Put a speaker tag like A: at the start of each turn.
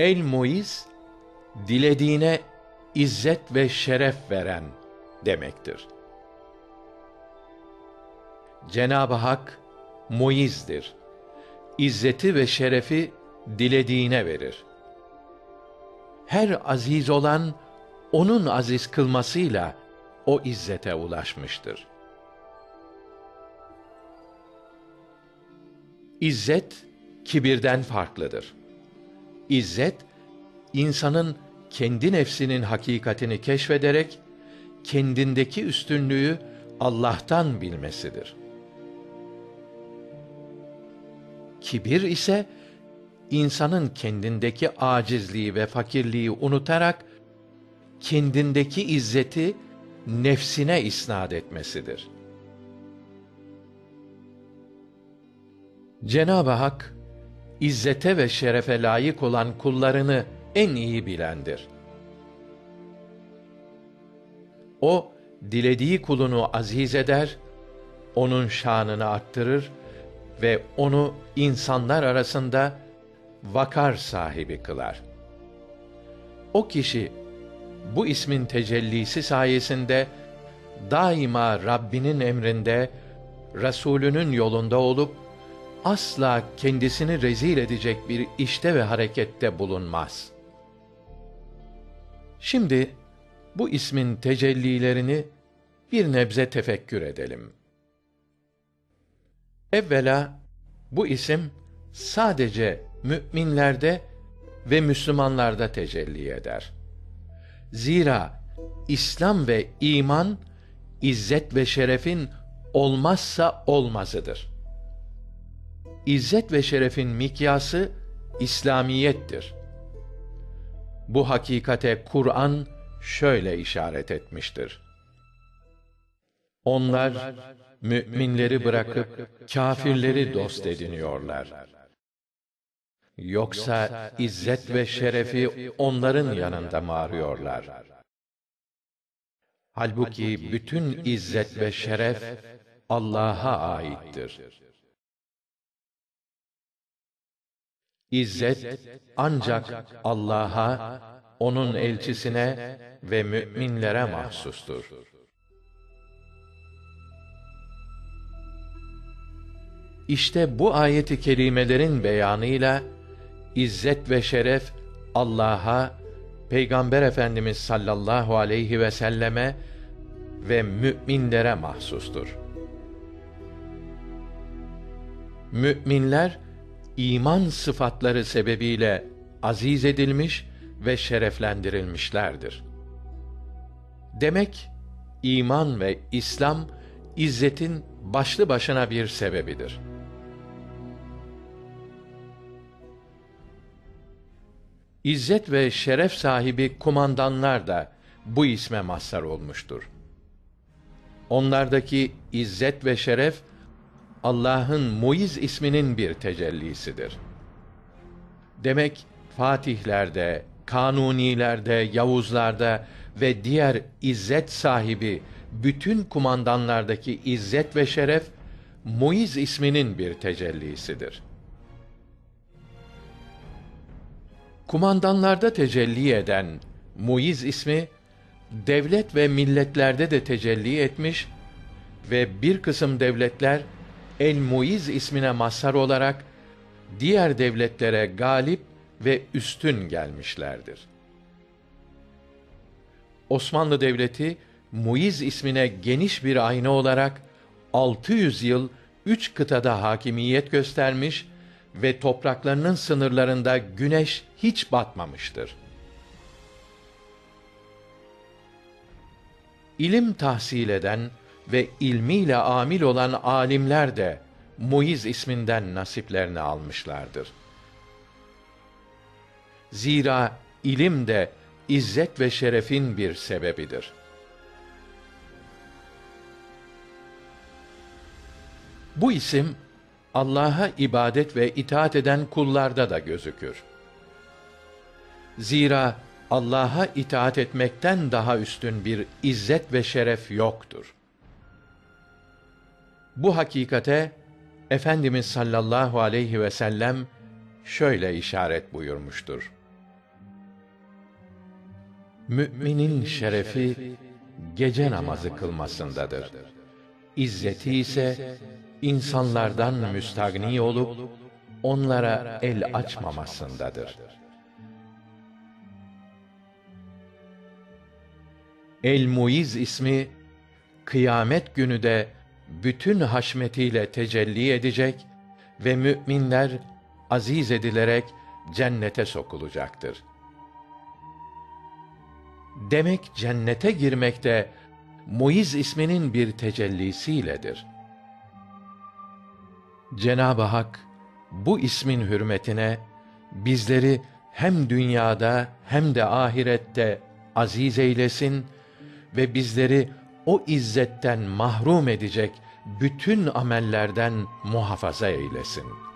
A: El Muiz dilediğine izzet ve şeref veren demektir. Cenab-ı Hak muizdir. İzzeti ve şerefi dilediğine verir. Her aziz olan onun aziz kılmasıyla o izzete ulaşmıştır. İzzet kibirden farklıdır. İzzet insanın kendi nefsinin hakikatini keşfederek kendindeki üstünlüğü Allah'tan bilmesidir. Kibir ise insanın kendindeki acizliği ve fakirliği unutarak kendindeki izzeti nefsine isnad etmesidir. Cenab-ı Hak izzete ve şerefe layık olan kullarını en iyi bilendir. O dilediği kulunu aziz eder, onun şanını arttırır ve onu insanlar arasında vakar sahibi kılar. O kişi bu ismin tecellisi sayesinde daima Rabbinin emrinde, Resulünün yolunda olup asla kendisini rezil edecek bir işte ve harekette bulunmaz. Şimdi bu ismin tecellilerini bir nebze tefekkür edelim. Evvela bu isim sadece müminlerde ve Müslümanlarda tecelli eder. Zira İslam ve iman izzet ve şerefin olmazsa olmazıdır. İzzet ve şerefin mikyası İslamiyettir. Bu hakikate Kur'an şöyle işaret etmiştir. Onlar müminleri bırakıp kâfirleri dost ediniyorlar. Yoksa izzet ve şerefi onların yanında mı arıyorlar? Halbuki bütün izzet ve şeref Allah'a aittir. İzzet ancak Allah'a, onun elçisine ve müminlere mahsustur. İşte bu ayeti kerimelerin beyanıyla izzet ve şeref Allah'a, Peygamber Efendimiz sallallahu aleyhi ve selleme ve müminlere mahsustur. Müminler iman sıfatları sebebiyle aziz edilmiş ve şereflendirilmişlerdir. Demek iman ve İslam izzetin başlı başına bir sebebidir. İzzet ve şeref sahibi kumandanlar da bu isme mazhar olmuştur. Onlardaki izzet ve şeref Allah'ın Muiz isminin bir tecellisidir. Demek Fatihlerde, Kanunilerde, Yavuzlarda ve diğer izzet sahibi bütün kumandanlardaki izzet ve şeref Muiz isminin bir tecellisidir. Kumandanlarda tecelli eden Muiz ismi devlet ve milletlerde de tecelli etmiş ve bir kısım devletler El Muiz ismine mazhar olarak diğer devletlere galip ve üstün gelmişlerdir. Osmanlı Devleti Muiz ismine geniş bir ayna olarak 600 yıl üç kıtada hakimiyet göstermiş ve topraklarının sınırlarında güneş hiç batmamıştır. İlim tahsil eden ve ilmiyle amil olan alimler de Muiz isminden nasiplerini almışlardır. Zira ilim de izzet ve şerefin bir sebebidir. Bu isim Allah'a ibadet ve itaat eden kullarda da gözükür. Zira Allah'a itaat etmekten daha üstün bir izzet ve şeref yoktur. Bu hakikate Efendimiz sallallahu aleyhi ve sellem şöyle işaret buyurmuştur. Müminin şerefi gece namazı kılmasındadır. İzzeti ise insanlardan müstagni olup onlara el açmamasındadır. El Muiz ismi kıyamet günü de bütün haşmetiyle tecelli edecek ve müminler aziz edilerek cennete sokulacaktır. Demek cennete girmek de Muiz isminin bir tecellisiyledir. Cenab-ı Hak bu ismin hürmetine bizleri hem dünyada hem de ahirette aziz eylesin ve bizleri o izzetten mahrum edecek bütün amellerden muhafaza eylesin.